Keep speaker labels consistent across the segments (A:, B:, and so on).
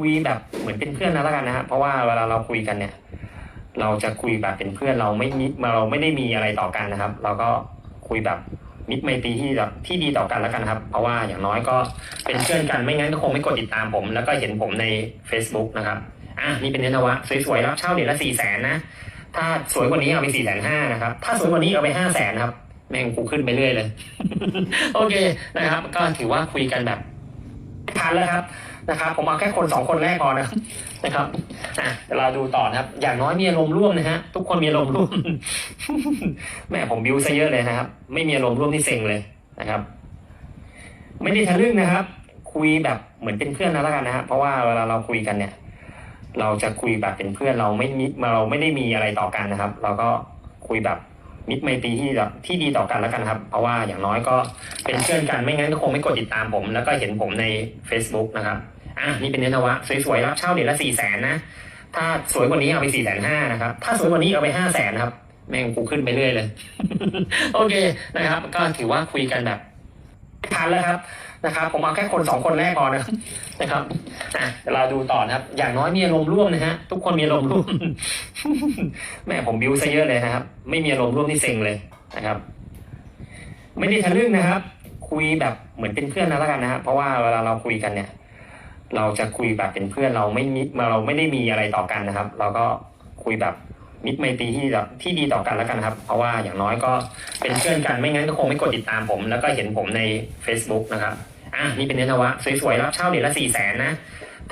A: คุยแบบเหมือนเป็นเพื่อนนะแล้วกันนะครับเพราะว่าเวลาเราคุยกันเนี่ย เราจะคุยแบบเป็นเพื่อนเราไม่มีเราไม่ได้มีอะไรต่อกันนะครับ เราก็คุยแบบมิตรไมตรีที่แบบที่ดีต่อกันแล้วกันครับ เพราะว่าอย่างน้อยก็เป็นเพื่อนกันไม่งั้นก็คงไม่กดติดตามผม แล้วก็เห็นผมใน Facebook นะครับอะนี่เป็นเนนวะสวยๆรับเช่าเดือนละสี่แสนนะถ้าสวยกว่านี้เอาไปสี่แสนห้านะครับ ถ้าสวยกว่านี้เอาไปห้าแสนครับ แม่งกูขึ้นไปเรื่อยเลย โอเคนะครับ ก็ถือว่าคุยกันแบบ นแล้วครับนะครับ ผมเอาแค่คนสองคนแรกพอนะครับนะครับอะเดี๋ยวเราดูต่อนะครับ อย่างน้อยมีอารมณ์ร่วมนะฮะทุกคนมีอารมณ์ร่วมแม่ผมบิวซะเยอะเลยนะครับ ไม่มีอารมณ์ร่วมที่เซ็งเลยนะครับ ไม่ได้ทะลึ่งนะครับ คุยแบบเหมือนเป็นเพื่อนนะแล้วกันนะครับเพราะว่าเวลาเราคุยกันเนี่ย เราจะคุยแบบเป็นเพื่อนเราไม่มีเราไม่ได้มีอะไรต่อกันนะครับ เราก็คุยแบบ มิตรไมตรีที่ที่ดีต่อกันแล้วกันครับ เพราะว่าอย่างน้อยก็เป็นเพื่อนกันไม่งั้นก็คงไม่กดติดตามผม แล้วก็เห็นผมใน Facebook นะครับอะนี่เป็นเนนวะสวยๆรับเช่าเดือนละสี่แสนนะ ถ้าสวยกว่านี้เอาไปสี่แสนห้านะครับ ถ้าสวยกว่านี้เอาไปห้าแสนครับ แม่งกูขึ้นไปเรื่อยเลย โอเคนะครับ ก็ถือว่าคุยกันแบบพันแล้วครับ นะครับ ผมเอาแค่คนสองคนแรกพอนะครับนะครับอะเดี๋ยวเราดูต่อนะครับ อย่างน้อยมีอารมณ์ร่วมนะฮะทุกคนมีอารมณ์ร่วมแม่ผมบิวซะเยอะเลยนะครับ ไม่มีอารมณ์ร่วมที่เซ็งเลยนะครับ ไม่ได้ทะลึ่งนะครับ คุยแบบเหมือนเป็นเพื่อนนะแล้วกันนะครับเพราะว่าเวลาเราคุยกันเนี่ย เราจะคุยแบบเป็นเพื่อนเราไม่มีเราไม่ได้มีอะไรต่อกันนะครับ เราก็คุยแบบ มิตรไมตรีที่ที่ดีต่อกันแล้วกันครับ เพราะว่าอย่างน้อยก็เป็นเพื่อนกันไม่งั้นก็คงไม่กดติดตามผม แล้วก็เห็นผมใน Facebook นะครับอะนี่เป็นเนนวะสวยๆรับเช่าเดือนละสี่แสนนะ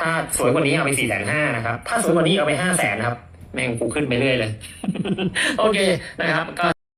A: ถ้าสวยกว่านี้เอาไปสี่แสนห้านะครับ ถ้าสวยกว่านี้เอาไปห้าแสนครับ แม่งกูขึ้นไปเรื่อยเลย โอเคนะครับก็